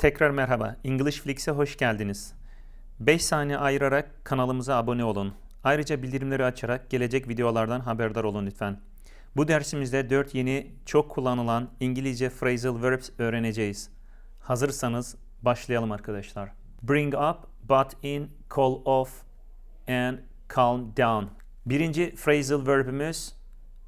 Tekrar merhaba. English Flix'e hoş geldiniz. 5 saniye ayırarak kanalımıza abone olun. Ayrıca bildirimleri açarak gelecek videolardan haberdar olun lütfen. Bu dersimizde 4 yeni çok kullanılan İngilizce phrasal verbs öğreneceğiz. Hazırsanız başlayalım arkadaşlar. Bring up, butt in, call off and calm down. Birinci phrasal verbimiz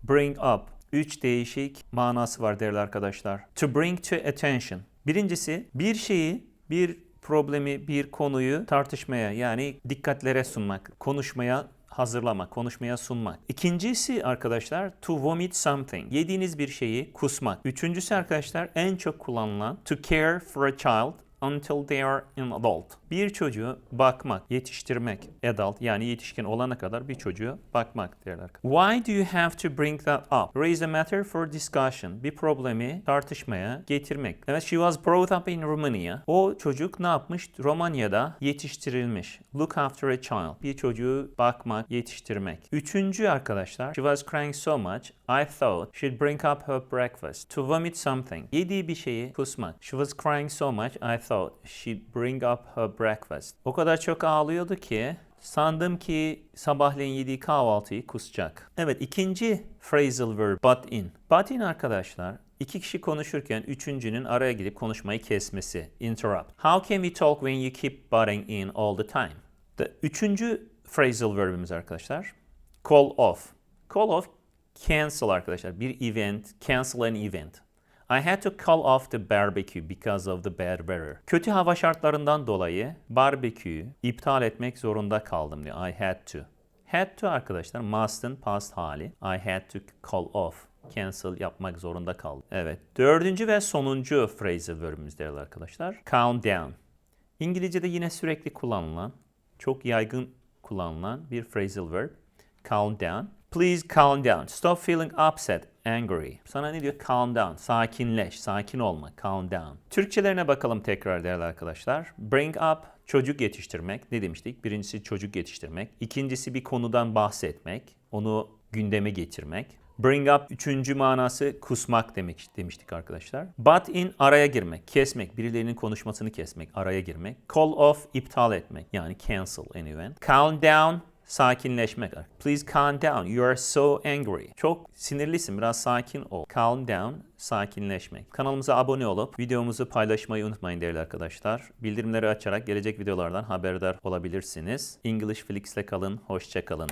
bring up. Üç değişik manası var değerli arkadaşlar. To bring to attention. Birincisi bir şeyi, bir problemi, bir konuyu tartışmaya yani dikkatlere sunmak, konuşmaya hazırlamak, konuşmaya sunmak. İkincisi arkadaşlar to vomit something. Yediğiniz bir şeyi kusmak. Üçüncüsü arkadaşlar en çok kullanılan to care for a child until they are an adult. Bir çocuğu bakmak, yetiştirmek, adult yani yetişkin olana kadar bir çocuğu bakmak derler. Why do you have to bring that up? Raise a matter for discussion. Bir problemi tartışmaya getirmek. Evet, she was brought up in Romania. O çocuk ne yapmış? Romanya'da yetiştirilmiş. Look after a child. Bir çocuğu bakmak, yetiştirmek. Üçüncü arkadaşlar, she was crying so much, I thought she'd bring up her breakfast. To vomit something. Yediği bir şeyi kusmak. She was crying so much, I thought she'd bring up her breakfast. O kadar çok ağlıyordu ki sandım ki sabahleyin yediği kahvaltıyı kusacak. Evet ikinci phrasal verb butt in. Butt in arkadaşlar iki kişi konuşurken üçüncünün araya gidip konuşmayı kesmesi. Interrupt. How can we talk when you keep butting in all the time? The üçüncü phrasal verbimiz arkadaşlar. Call off. Call off cancel arkadaşlar. Bir event, cancel an event. I had to call off the barbecue because of the bad weather. Kötü hava şartlarından dolayı barbeküyü iptal etmek zorunda kaldım diyor. I had to. Had to arkadaşlar must'ın past hali. I had to call off. Cancel yapmak zorunda kaldım. Evet. Dördüncü ve sonuncu phrasal verbimiz değerli arkadaşlar. Count down. İngilizce'de yine sürekli kullanılan, çok yaygın kullanılan bir phrasal verb. Calm down. Please calm down. Stop feeling upset, angry. Sana ne diyor? Calm down. Sakinleş, sakin olma. Calm down. Türkçelerine bakalım tekrar değerli arkadaşlar. Bring up, çocuk yetiştirmek. Ne demiştik? Birincisi çocuk yetiştirmek. İkincisi bir konudan bahsetmek. Onu gündeme getirmek. Bring up üçüncü manası kusmak demek demiştik arkadaşlar. Butt in araya girmek, kesmek, birilerinin konuşmasını kesmek, araya girmek. Call off iptal etmek yani cancel an event. Calm down sakinleşmek. Please calm down. You are so angry. Çok sinirlisin. Biraz sakin ol. Calm down. Sakinleşmek. Kanalımıza abone olup videomuzu paylaşmayı unutmayın değerli arkadaşlar. Bildirimleri açarak gelecek videolardan haberdar olabilirsiniz. English Flix ile kalın. Hoşça kalın.